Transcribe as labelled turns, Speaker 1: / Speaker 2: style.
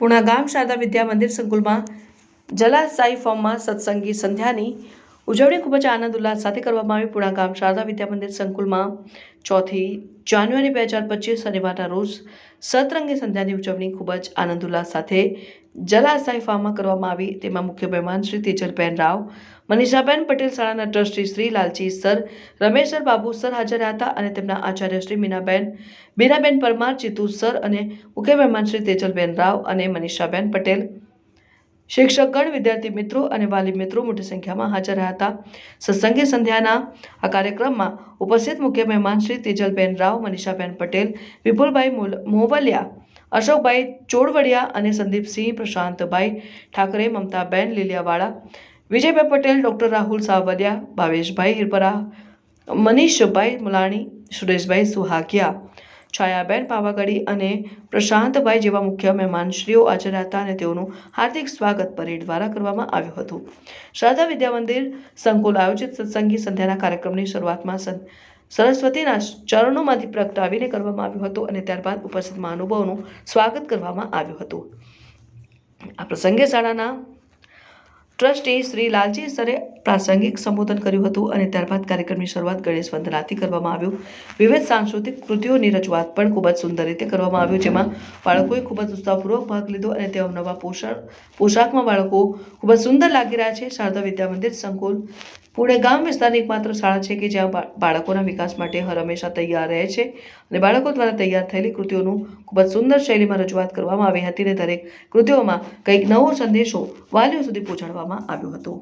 Speaker 1: પુણા ગામ શારદા વિદ્યા મંદિર સંકુલમાં જલાસાઈ ફોર્મમાં સત્સંગી સંધ્યાની ઉજવણી ખૂબ જ આનંદ ઉલ્લાસ સાથે કરવામાં આવી. પૂણા ગામ શારદા વિદ્યા મંદિર સંકુલમાં ચોથી જાન્યુઆરી બે હજાર પચીસ શનિવારના રોજ સતરંગી સંધ્યાની ઉજવણી ખૂબ જ આનંદ ઉલ્લાસ સાથે જલાસાઈ ફાર્મમાં કરવામાં આવી. તેમાં મુખ્ય મહેમાન શ્રી તેજલબેન રાવ, મનીષાબેન પટેલ શાળાના trustee Shri Lalji sir Rameshar Babu sir હાજર હતા અને તેમના આચાર્ય શ્રી મીનાબેન બીનાબેન પરમાર જીતુ સર અને મુખ્ય મહેમાન શ્રી તેજલબેન રાવ અને મનીષાબેન પટેલ શિક્ષકગણ, વિદ્યાર્થી મિત્રો અને વાલી મિત્રો મોટી સંખ્યામાં હાજર રહ્યા હતા. સત્સંગી સંધ્યાના આ કાર્યક્રમમાં ઉપસ્થિત મુખ્ય મહેમાન શ્રી તેજલબેન રાવ, મનીષાબેન પટેલ, વિપુલભાઈ મોવલિયા, અશોકભાઈ ચોડવડિયા અને સંદીપસિંહ પ્રશાંતભાઈ ઠાકરે, મમતાબેન લીલિયાવાળા, વિજયભાઈ પટેલ, ડૉક્ટર રાહુલ સાવલિયા, ભાવેશભાઈ હિરપરા, મનીષભાઈ મુલાણી, સુરેશભાઈ સુહાગિયા છાયાબેન પાવાગઢી અને પ્રશાંતભાઈ જેવા મુખ્ય મહેમાનશ્રીઓ હાજર હતા અને તેઓનું હાર્દિક સ્વાગત પરેડ દ્વારા કરવામાં આવ્યું હતું. શારદા વિદ્યા મંદિર સંકુલ આયોજિત સત્સંગી સંધ્યાના કાર્યક્રમની શરૂઆતમાં સરસ્વતીના ચરણોમાંથી પ્રગટાવીને કરવામાં આવ્યું હતું અને ત્યારબાદ ઉપસ્થિત મહાનુભાવોનું સ્વાગત કરવામાં આવ્યું હતું. આ પ્રસંગે શાળાના ટ્રસ્ટી શ્રી લાલજી સરે પ્રાસંગિક સંબોધન કર્યું હતું અને ત્યારબાદ કાર્યક્રમની શરૂઆત ગણેશ વંદનાથી કરવામાં આવ્યું. વિવિધ સાંસ્કૃતિક કૃતિઓની રજૂઆત પણ ખૂબ જ સુંદર રીતે કરવામાં આવ્યું, જેમાં બાળકોએ ખૂબ જ ઉત્સાહપૂર્વક ભાગ લીધો અને તેઓ નવા પોષણ, પોશાકમાં બાળકો ખૂબ જ સુંદર લાગી રહ્યા છે. શારદા વિદ્યા મંદિર સંકુલ પુણે ગામ વિસ્તારની એકમાત્ર શાળા છે કે જ્યાં બાળકોના વિકાસ માટે હર હંમેશા તૈયાર રહે છે અને બાળકો દ્વારા તૈયાર થયેલી કૃતિઓનું ખૂબ જ સુંદર શૈલીમાં રજૂઆત કરવામાં આવી હતી અને દરેક કૃતિઓમાં કંઈક નવો સંદેશો વાલીઓ સુધી પહોંચાડવામાં આવ્યો હતો.